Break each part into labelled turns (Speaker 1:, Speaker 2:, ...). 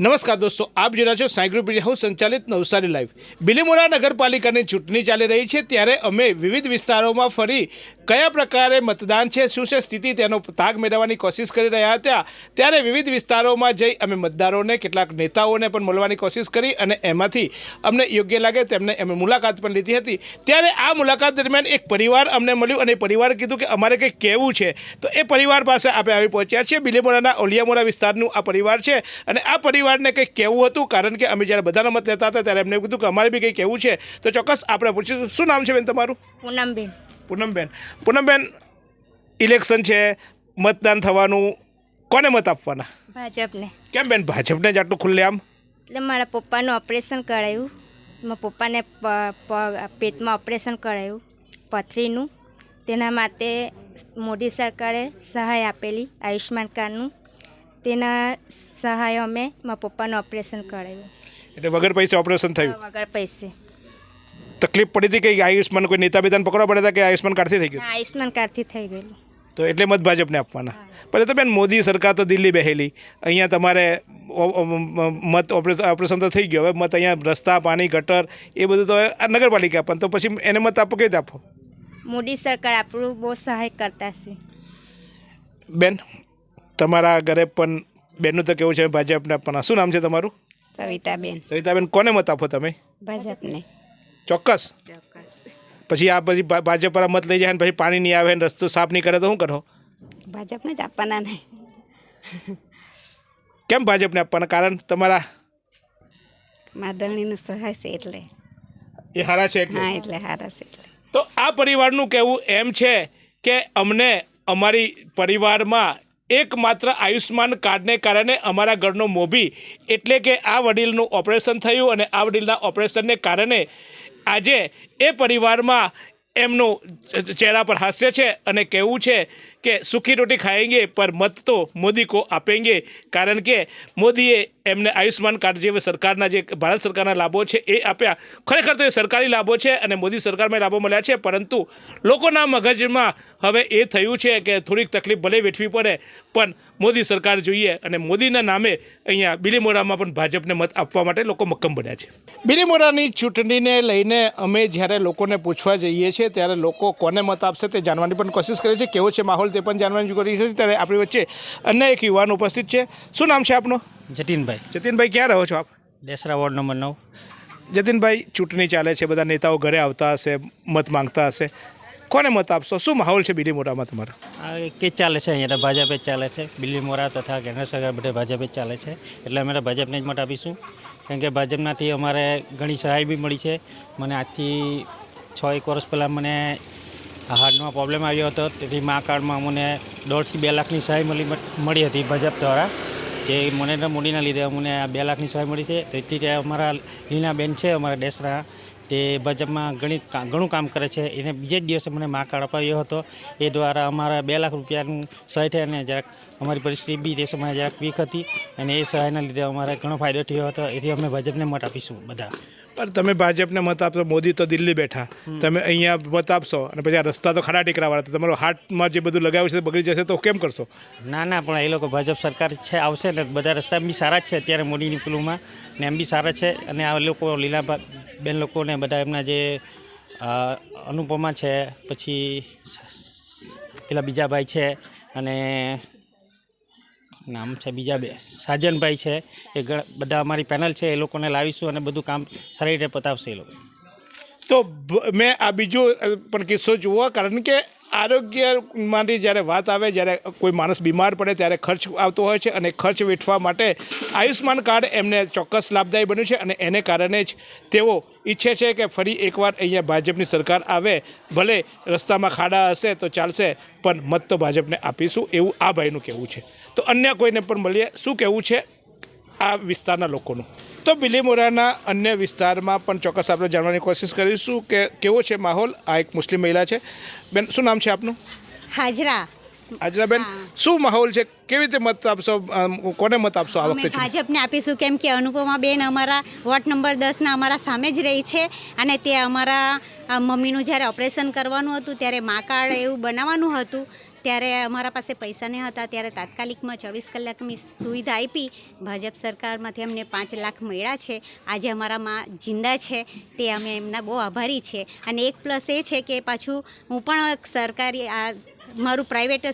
Speaker 1: નમસ્કાર દોસ્તો, આપ જોડા છો સાયગ્રુપ મીડિયા હાઉસ સંચાલિત નવસારી લાઈવ. બિલીમોરા નગરપાલિકાની ચૂંટણી ચાલી રહી છે, ત્યારે અમે વિવિધ વિસ્તારોમાં ફરી કયા પ્રકારે મતદાન છે, શું છે સ્થિતિ, તેનો તાગ મેળવવાની કોશિશ કરી રહ્યા હતા. ત્યારે વિવિધ વિસ્તારોમાં જઈ અમે મતદારોને, કેટલાક નેતાઓને પણ મળવાની કોશિશ કરી અને એમાંથી અમને યોગ્ય લાગે તેમને અમે મુલાકાત પણ લીધી હતી. ત્યારે આ મુલાકાત દરમિયાન એક પરિવાર અમને મળ્યું અને પરિવારે કીધું કે અમારે કંઈક કહેવું છે. તો એ પરિવાર પાસે આપણે આવી પહોંચ્યા છીએ. બિલીમોરાના ઓલિયામોરા વિસ્તારનું આ પરિવાર છે અને આ પરિવારને કંઈક કહેવું હતું? કારણ કે અમે જ્યારે બધાના મત લેતા હતા ત્યારે એમને કીધું કે અમારે બી કંઈક કહેવું છે. તો ચોક્કસ આપણે પૂછીશું. શું નામ છે બેન તમારું?
Speaker 2: પૂનમબેન.
Speaker 1: પૂનમબેન. પૂનમબેન ઇલેક્શન છે. મતદાન થવાનું. કોને મત આપવાના?
Speaker 2: ભાજપને.
Speaker 1: કેમ બેન? ભાજપને જ આટલું ખુલ્લે આમ
Speaker 2: એટલે મારા પપ્પાનું ઓપરેશન કરાયું. મારા પપ્પાને પેટમાં ઓપરેશન કરાયું. પથરીનું. તેના માટે મોદી સરકારે સહાય આપેલી આયુષ્યમાન કાર્ડનું. તેના સહાય અમે મારા પપ્પાનું ઓપરેશન કરાવ્યું.
Speaker 1: એટલે વગર પૈસે ઓપરેશન થયું?
Speaker 2: વગર પૈસે.
Speaker 1: તકલીફ પડી હતી કે આયુષ્માન કોઈ નેતા બેતાને પકડવા પડ્યા હતા કે આયુષ્માન કાર્ડથી થઈ ગયું?
Speaker 2: આયુષ્માન કાર્ડથી થઈ ગયેલું.
Speaker 1: તો એટલે મત ભાજપને આપવાના. પણ તો બેન મોદી સરકાર તો દિલ્હી બેહેલી. અહીંયા તમારે મત ઓપરેશન ઓપરેશન તો થઈ ગયો. હવે મત અહીંયા રસ્તા પાણી ગટર એ બધું તો નગરપાલિકા પણ તો પછી એને મત આપો કેવી રીતે આપો?
Speaker 2: મોદી સરકાર આપણું બહુ સહાય કરતા છે.
Speaker 1: બેન તમારા ઘરે પણ બેનનું તો કેવું છે? ભાજપને પણ શું નામ છે તમારું?
Speaker 2: સવિતાબેન.
Speaker 1: સવિતાબેન કોને મત આપો તમે?
Speaker 2: ભાજપને.
Speaker 1: ચોક્કસ. પછી આ પછી ભાજપ પર મત લઈ જાય ને પછી પાણી નહીં આવે ને રસ્તો સાફ નહીં કરે તો શું કરો?
Speaker 2: ભાજપને જ આપવાના નહીં
Speaker 1: કેમ ભાજપને આપવાના? કારણ તમારા
Speaker 2: માદળણીનું સહાય છે એટલે.
Speaker 1: એ હારા છે એટલે?
Speaker 2: હા એટલે હારા છે એટલે.
Speaker 1: તો આ પરિવારનું કહેવું એમ છે કે અમને અમારી પરિવારમાં એકમાત્ર આયુષ્માન કાર્ડને કારણે અમારા ઘરનો મોભી એટલે કે આ વડીલનું ઓપરેશન થયું અને આ વડીલના ઓપરેશનને કારણે આજે એ પરિવારમાં એમનું ચહેરા પર હાસ્ય છે અને કહેવું છે કે સુખી રોટી ખાएंगे પર મત તો મોદી કો આપેંગે. કારણ કે મોદીએ એમને આયુષ્માન કાર્ડ જેવા સરકારના જે ભારત સરકારના લાભો છે એ આપ્યા. ખરેખર તો એ સરકારી લાભો છે અને મોદી સરકારમાં લાભો મળ્યા છે, પરંતુ લોકોના મગજમાં હવે એ થયું છે કે થોડીક તકલીફ ભલે વેઠવી પડે, પણ મોદી સરકાર જોઈએ અને મોદીના નામે અહીંયા બિલીમોરામાં પણ ભાજપને મત આપવા માટે લોકો મક્કમ બન્યા છે. બિલીમોરાની ચૂંટણીને લઈને અમે જ્યારે લોકોને પૂછવા જઈએ છીએ, ત્યારે લોકો કોને મત આપશે તે જાણવાની પણ કોશિશ કરે છે. કેવો છે માહોલ તે પણ જાણવાની કરી છે ત્યારે આપણી વચ્ચે અન્ય એક યુવાન ઉપસ્થિત છે. શું નામ છે આપનું?
Speaker 3: જતીનભાઈ.
Speaker 1: જતીનભાઈ ક્યાં રહો છો આપ?
Speaker 3: દેસરા વોર્ડ નંબર નવ.
Speaker 1: જતીનભાઈ ચૂંટણી ચાલે છે બધા નેતાઓ ઘરે આવતા હશે મત માંગતા હશે. કોને મત આપશો? શું માહોલ છે બિલીમોરામાં તમારો?
Speaker 3: આ કે ચાલે છે અહીંયા ભાજપે ચાલે છે. બિલ્લી મોરા તથા કેન્દ્ર સરકાર બધે ભાજપે ચાલે છે. એટલે અમે ભાજપને જ મત આપીશું. કારણ કે ભાજપનાથી અમારે ઘણી સહાય બી મળી છે. મને આજથી છ એક વર્ષ પહેલાં મને હાર્ટમાં પ્રોબ્લેમ આવ્યો હતો. તેથી મા કાર્ડમાં મને દોઢથી બે લાખની સહાય મળી મળી હતી ભાજપ દ્વારા. જે નરેન્દ્ર મોદીના લીધે અમને આ બે લાખની સહાય મળી છે. તેથી તે અમારા લીનાબેન છે, અમારા દેશના તે ભાજપમાં ઘણી ઘણું કામ કરે છે. એને બીજે જ દિવસે મને મા કાર્ડ અપાવ્યો હતો. એ દ્વારા અમારા બે લાખ રૂપિયાનું સહાય થઈ અને જરાક અમારી પરિસ્થિતિ બી તે સમયે જરાક વીક હતી અને એ સહાયના લીધે અમારે ઘણો ફાયદો થયો હતો. એથી અમે ભાજપને મત આપીશું બધા.
Speaker 1: પણ તમે ભાજપને મત આપશો, મોદી તો દિલ્હી બેઠા. તમે અહીંયા મત આપશો અને પછી આ રસ્તા તો ખાડા ટેકરાવાળા તો તમારો હાર્ટમાં જે બધું લગાવ્યું છે બગડી જશે તો કેમ કરશો?
Speaker 3: ના ના, પણ એ લોકો ભાજપ સરકાર છે, આવશે ને. બધા રસ્તા બી સારા જ છે અત્યારે મોદીની પેલુંમાં ને એમ બી સારા છે. અને આ લોકો લીલા બેન લોકોને બધા એમના જે અનુપમા છે, પછી પેલા બીજા ભાઈ છે અને નામ છે બીજા બે. સાજનભાઈ છે, એ બધા અમારી પેનલ છે, એ લોકોને લાવીશું અને બધું કામ સારી રીતે પતાવશે એ લોકો.
Speaker 1: તો મેં આ બીજો પણ કિસ્સો જુઓ કારણ કે આરોગ્ય માટે જ્યારે વાત આવે, જ્યારે કોઈ માણસ બીમાર પડે ત્યારે ખર્ચ આવતો હોય છે અને ખર્ચ વેઠવા માટે આયુષ્માન કાર્ડ એમને ચોક્કસ લાભદાયી બન્યું છે અને એને કારણે જ તેઓ ઈચ્છે છે કે ફરી એકવાર અહીંયા ભાજપની સરકાર આવે. ભલે રસ્તામાં ખાડા હશે તો ચાલશે, પણ મત તો ભાજપને આપીશું એવું આ ભાઈનું કહેવું છે. તો અન્ય કોઈને પણ મળીએ. શું કહેવું છે આ વિસ્તારના લોકોનું? તો બિલીમોરાના અન્ય વિસ્તારમાં પણ ચોક્કસ આપણે જાણવાની કોશિશ કરીશું કે કેવો છે માહોલ. આ એક મુસ્લિમ મહિલા છે. બેન શું નામ છે આપનું?
Speaker 4: હાજરા.
Speaker 1: હાજરાબેન બેન શું માહોલ છે? કેવી રીતે મત આપશો? કોને મત આપશો આ વખતે
Speaker 4: ભાજપને આપીશું કેમ કે અનુપમા બેન અમારા વોર્ડ નંબર દસના અમારા સામે જ રહી છે અને તે અમારા મમ્મીનું જ્યારે ઓપરેશન કરવાનું હતું ત્યારે મા કાર્ડ એવું બનાવવાનું હતું ત્યારે અમારા પાસે પૈસા નહીં હતા, ત્યારે તાત્કાલિકમાં ચોવીસ કલાકની સુવિધા આપી. ભાજપ સરકારમાંથી અમને પાંચ લાખ મળ્યા છે. આજે અમારા માં જિંદા છે. તે અમે એમના બહુ આભારી છે. અને એક પ્લસ એ છે કે પાછું હું પણ સરકારી આ મારું પ્રાઇવેટ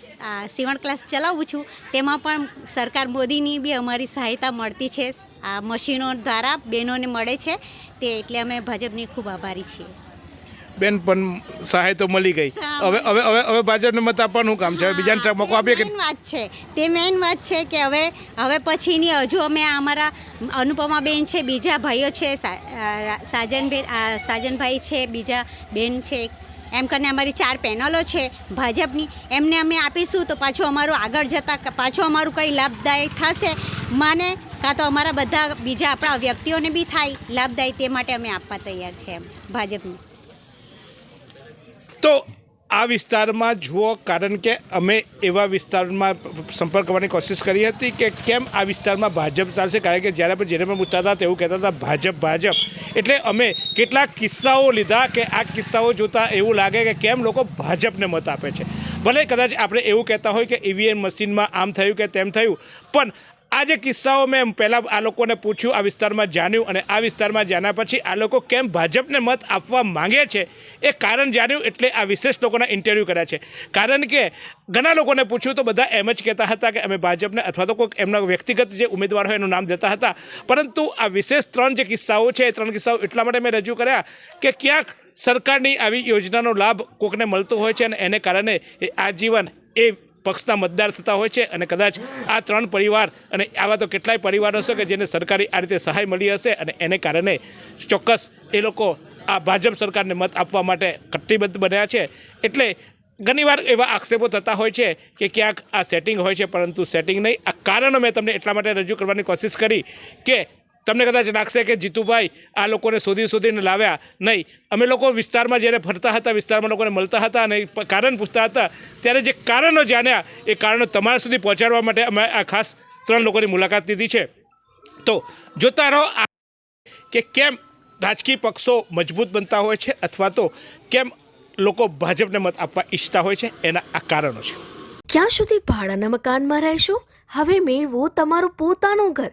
Speaker 4: સીવણ ક્લાસ ચલાવું છું. તેમાં પણ સરકાર મોદીની બી અમારી સહાયતા મળતી છે. આ મશીનો દ્વારા બહેનોને મળે છે. તે એટલે અમે ભાજપની ખૂબ આભારી છીએ.
Speaker 1: બેન પણ સહાય તો મળી ગઈ. હવે હવે હવે હવે ભાજપને મત આપવાનું કામ છે. હવે બીજાને મોકો આપીએ કે
Speaker 4: વાત છે. તે મેઇન વાત છે કે હવે હવે પછીની હજુ અમે અમારા અનુપમા બેન છે બીજા ભાઈઓ છે સાજનબેન સાજનભાઈ છે બીજા બેન છે. એમ કરીને અમારી ચાર પેનલો છે ભાજપની. એમને અમે આપીશું તો પાછું અમારું આગળ જતાં પાછું અમારું કંઈ લાભદાયક થશે? મને કાં તો અમારા બધા બીજા આપણા વ્યક્તિઓને બી થાય લાભદાયી તે માટે અમે આપવા તૈયાર છે એમ. ભાજપની.
Speaker 1: તો આ વિસ્તારમાં જુઓ, કારણ કે અમે એવા વિસ્તારમાં સંપર્ક કરવાની કોશિશ કરી હતી કે કેમ આ વિસ્તારમાં ભાજપ ચાલશે? કારણ કે જ્યારે પણ જેને પણ પૂછતા હતા તેવું કહેતા હતા, ભાજપ ભાજપ. એટલે અમે કેટલાક કિસ્સાઓ લીધા કે આ કિસ્સાઓ જોતાં એવું લાગે કે કેમ લોકો ભાજપને મત આપે છે. ભલે કદાચ આપણે એવું કહેતા હોય કે ઈવીએમ મશીનમાં આમ થયું કે તેમ થયું, પણ આ જે કિસ્સાઓ મેં પહેલાં આ લોકોને પૂછ્યું, આ વિસ્તારમાં જાણ્યું અને આ વિસ્તારમાં જાણ્યા પછી આ લોકો કેમ ભાજપને મત આપવા માંગે છે? એ કારણ જાણ્યું એટલે આ વિશેષ લોકોના ઇન્ટરવ્યૂ કર્યા છે. કારણ કે ઘણા લોકોને પૂછ્યું તો બધા એમ જ કહેતા હતા કે અમે ભાજપને અથવા તો કોઈક એમના વ્યક્તિગત જે ઉમેદવાર હોય એનું નામ દેતા હતા. પરંતુ આ વિશેષ ત્રણ જે કિસ્સાઓ છે, એ ત્રણ કિસ્સાઓ એટલા માટે મેં રજૂ કર્યા કે ક્યાંક સરકારની આવી યોજનાનો લાભ કોકને મળતો હોય છે અને એને કારણે એ આજીવન એ પક્ષના મતદાર થતા હોય છે અને કદાચ આ ત્રણ પરિવાર અને આવા તો કેટલાય પરિવારો હશે કે જેને સરકારી આ રીતે સહાય મળી હશે અને એને કારણે ચોક્કસ એ લોકો આ ભાજપ સરકારને મત આપવા માટે કટિબદ્ધ બન્યા છે. એટલે ઘણીવાર એવા આક્ષેપો થતા હોય છે કે ક્યાંક આ સેટિંગ હોય છે, પરંતુ સેટિંગ નહીં. આ કારણો મેં તમને એટલા માટે રજૂ કરવાની કોશિશ કરી કે તમને કદાચ લાગશે કે જીતુભાઈ આ લોકોને શોધી શોધીને લાવ્યા. નહીં, અમે લોકો વિસ્તારમાં જ્યારે ફરતા હતા, વિસ્તારમાં લોકોને મળતા હતા અને કારણ પૂછતા હતા, ત્યારે જે કારણો જાણ્યા એ કારણો તમારા સુધી પહોંચાડવા માટે અમે આ ખાસ ત્રણ લોકોની મુલાકાત લીધી છે. તો જોતા રહો કે કેમ રાજકીય પક્ષો મજબૂત બનતા હોય છે અથવા તો કેમ લોકો ભાજપને મત આપવા ઈચ્છતા હોય છે, એના આ કારણો છે.
Speaker 5: ક્યાં સુધી ભાડાના મકાનમાં રહેશો? હવે મેળવો તમારું પોતાનું ઘર.